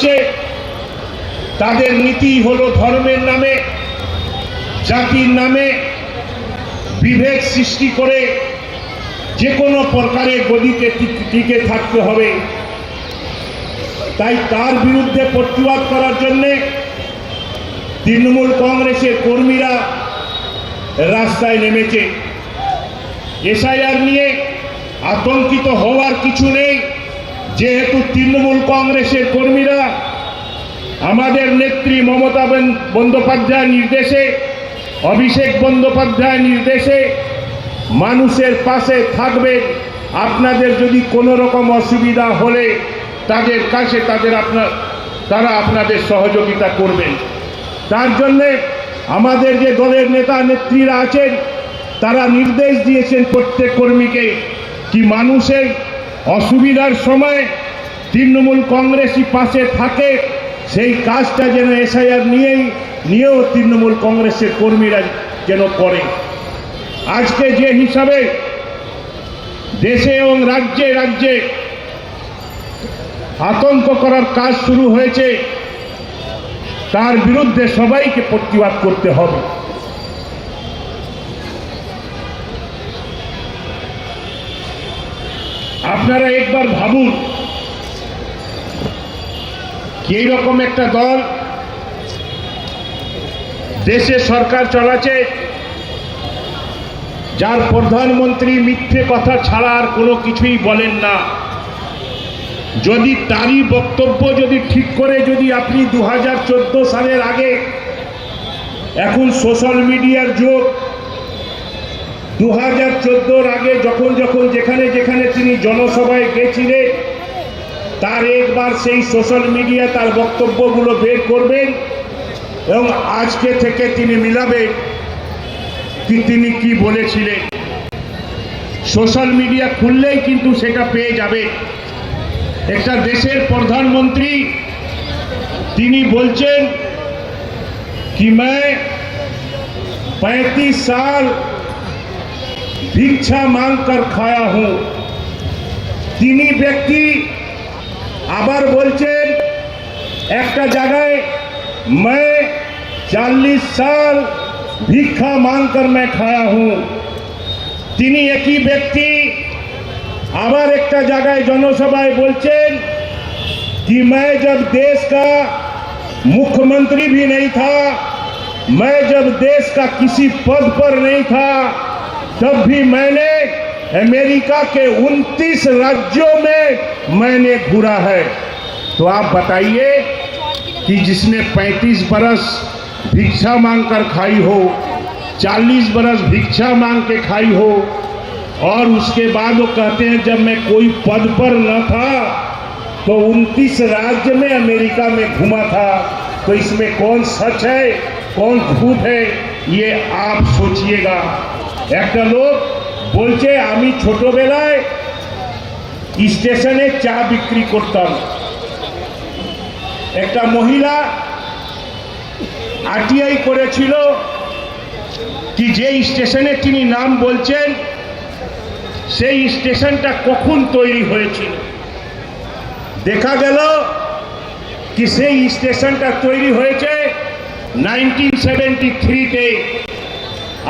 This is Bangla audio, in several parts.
চালাচ্ছে তাদের নীতি হলো ধর্মের নামে, জাতির নামে বিভেদ সৃষ্টি করে যে কোনো প্রকারে গদিতে টিকে থাকতে হবে। তাই তার বিরুদ্ধে প্রতিবাদ করার জন্যে তৃণমূল কংগ্রেসের কর্মীরা রাস্তায় নেমেছে। এসআইআর নিয়ে আতঙ্কিত হওয়ার কিছু নেই। যেহেতু তৃণমূল কংগ্রেসের কর্মীরা আমাদের নেত্রী মমতা বন্দ- বন্দ্যোপাধ্যায়ের নির্দেশে, অভিষেক বন্দ্যোপাধ্যায় নির্দেশে মানুষের পাশে থাকবে। আপনাদের যদি কোনো রকম অসুবিধা হলে তাদের কাছে তাদের আপনার, তারা আপনাদের সহযোগিতা করবেন। তার জন্যে আমাদের যে দলের নেতা, নেত্রীরা আছেন, তারা নির্দেশ দিয়েছেন প্রত্যেক কর্মীকে কি মানুষের অসুবিধার সময় তৃণমূল কংগ্রেসই পাশে থাকে, সেই কাজটা যেন এসআইআর নিয়েই, নিয়েও তৃণমূল কংগ্রেসের কর্মীরা যেন করে। আজকে যে হিসাবে দেশে এবং রাজ্যে রাজ্যে আতঙ্ক করার কাজ শুরু হয়েছে, তার বিরুদ্ধে সবাইকে প্রতিবাদ করতে হবে। আপনারা একবার ভাবুন কি এইরকম একটা দল দেশে সরকার চলাছে যার প্রধানমন্ত্রী মিথ্যে কথা ছাড়া আর কোনো কিছুই বলেন না। যদি তারই বক্তব্য যদি ঠিক করে, যদি আপনি দু হাজার চোদ্দ সালের আগে, এখন সোশ্যাল মিডিয়ার যুগ দু হাজার চোদ্দোর আগে যখন যখন যেখানে যেখানে তিনি জনসভায় গেছিলেন তার একবার সেই সোশ্যাল মিডিয়া তার বক্তব্যগুলো বের করবেন এবং আজকে থেকে তিনি মিলাবেন কি তিনি কি বলেছিলেন সোশ্যাল মিডিয়া খুললেই কিন্তু সেটা পেয়ে যাবে একটা দেশের প্রধানমন্ত্রী তিনি বলছেন कि मैं पैंतीस साल भिक्षा मांग कर खाया हूं তিনি ব্যক্তি আবার বলছেন একটা জায়গায় मैं चालीस साल भिक्षा मांग कर मैं खाया हूं তিনি একই ব্যক্তি আবার একটা জায়গায় জনসভায় বলছেন कि मैं जब देश का मुख्यमंत्री भी नहीं था मैं जब देश का किसी पद पर नहीं था तब भी मैंने अमेरिका के 29 राज्यों में मैंने घूरा है। तो आप बताइए कि जिसने 35 बरस भिक्षा मांग कर खाई हो 40 बरस भिक्षा मांग के खाई हो, और उसके बाद वो कहते हैं, जब मैं कोई पद पर न था तो 29 राज्य में अमेरिका में घूमा था। तो इसमें कौन सच है, कौन झूठ है, ये आप सोचिएगा। একটা লোক বলছে, আমি ছোটবেলায় স্টেশনে চা বিক্রি করতাম। একটা মহিলা আরটিআই করেছিল কি যে স্টেশনে তিনি নাম বলছেন, সেই স্টেশনটা কখন তৈরি হয়েছিল? দেখা গেল কি সেই স্টেশনটা তৈরি হয়েছে নাইনটিন সেভেন্টি থ্রিতে।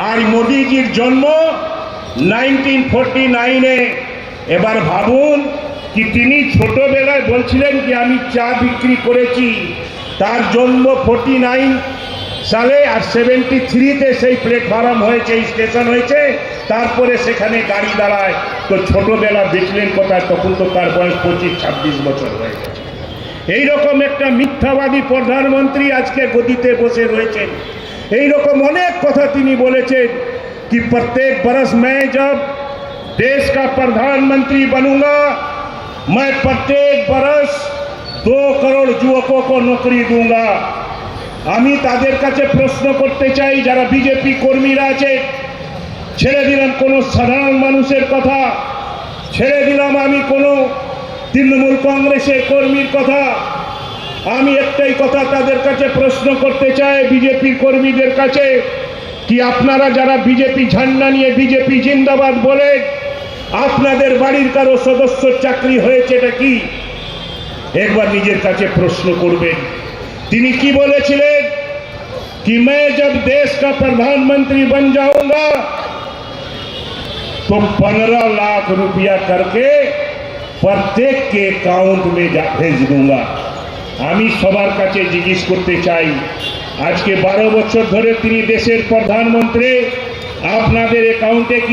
আর মোদিজির জন্ম নাইনটিন ফোরটি নাইনে এবার ভাবুন কি তিনি ছোটবেলায় বলছিলেন কি আমি চা বিক্রি করেছি, তার জন্ম ফোরটি নাইন সালে আর সেভেন্টি থ্রিতে সেই প্ল্যাটফর্ম হয়েছে স্টেশন হয়েছে, তারপরে সেখানে গাড়ি দাঁড়ায়। তো ছোটবেলা দেখলেন কোথায়, তখন তো তার বয়স পঁচিশ ছাব্বিশ বছর হয়ে গেছে। এইরকম একটা মিথ্যাবাদী প্রধানমন্ত্রী আজকে গদিতে বসে রয়েছেন। এইরকম অনেক কথা তিনি বলেছেন कि प्रत्येक बरस मैं जब देश का प्रधानमंत्री बनूंगा मैं प्रत्येक बरस दो करोड़ युवकों को नौकरी दूंगा আমি তাদের কাছে প্রশ্ন করতে চাই যারা বিজেপি কর্মীরা আছে ছেড়ে দিলাম কোনো সাধারণ মানুষের কথা ছেড়ে দিলাম আমি কোনো তৃণমূল কংগ্রেসের কর্মীর কথা আমি একটাই কথা তাদের কাছে প্রশ্ন করতে চাই বিজেপি কর্মীদের কাছে কি আপনারা যারা বিজেপি ঝান্ডা নিয়ে বিজেপি জিন্দাবাদ বলে আপনাদের বাড়ির কারো সদস্য চাকরি হয়েছে এটা কি একবার নিজের কাছে প্রশ্ন করবেন তিনি কি বলেছিলেন कि मैं जब देश का प्रधानमंत्री बन जाऊंगा तो पंद्रह लाख रुपया करके प्रत्येक के अकाउंट में जा भेज दूंगा আমি সবার কাছে জিজ্ঞেস করতে চাই, আজকে বারো বছর ধরে তিনি দেশের প্রধানমন্ত্রী, আপনাদের অ্যাকাউন্টে